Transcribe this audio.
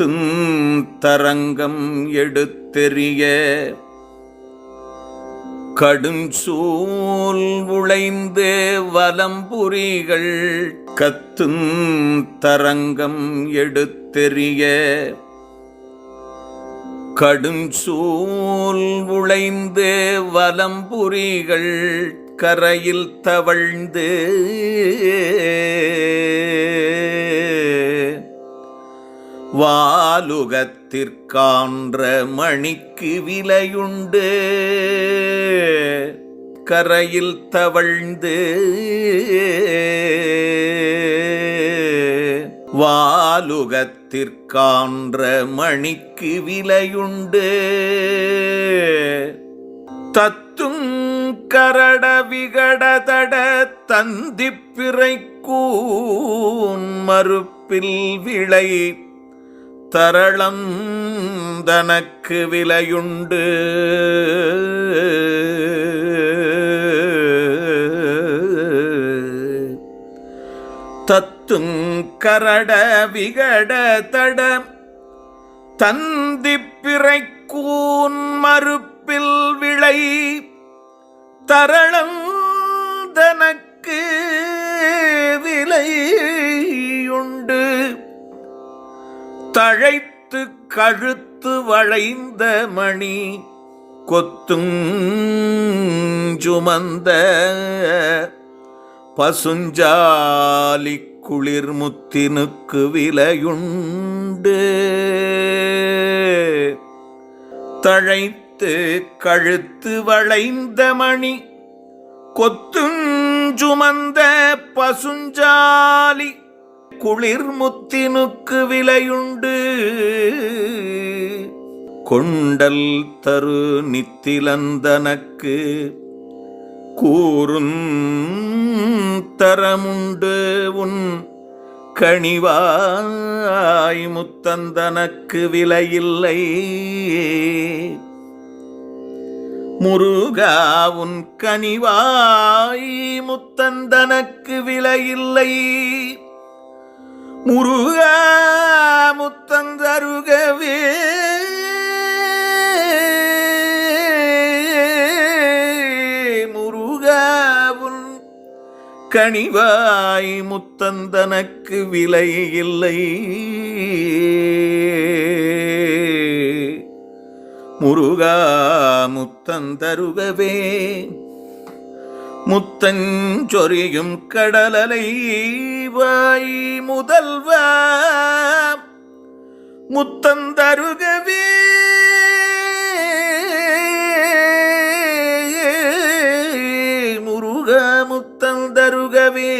கத்தும் தரங்கம் எடுத்தெறிய கடுஞ்சூல் உழைந்து வலம்புரிகள் கத்தும் தரங்கம் எடுத்தெறிய கடுஞ்சூல் உழைந்து வலம்புரிகள் கரையில் தவழ்ந்து வாலுகத்திற்கான்ற மணிக்கு விலையுண்டு. கரையில் தவழ்ந்து வாலுகத்திற்கான்ற மணிக்கு விலையுண்டு. தத்தும் கரட விகடதட தந்திப்பிறைக்கூன் மறுப்பில் விளை தரளம் தனக்கு விலையுண்டு. தத்துங் கரட விகட தட தந்திப்பிறைக்கூன் மறுப்பில் விளை தரளம் தனக்கு அழைத்து கழுத்து வளைந்த மணி கொத்தும் சுமந்த பசுஞ்சாலி குளிர் முத்தினுக்கு விலையுண்டு. தழைத்து கழுத்து வளைந்த மணி கொத்துஞ்சுமந்த பசுஞ்சாலி குளிர் முத்தினுக்கு விலையுண்டு. கொண்டல் தரு நித்திலந்தனக்கு கூறும் தரமுண்டு. உன் கனிவாய் முத்தந்தனக்கு விலையில்லை. முருகா உன் கனிவாய் முத்தந்தனக்கு விலையில்லை. முருகா முத்தந்தருகவே முருகாவுன் கனிவாய் முத்தந்தனக்கு விலை இல்லை. முருகா முத்தந்தருகவே முத்தஞ்சொரியும் கடலலை வாய் முதல்வா முத்தந்தருகவே முருக முத்தந்தருகவே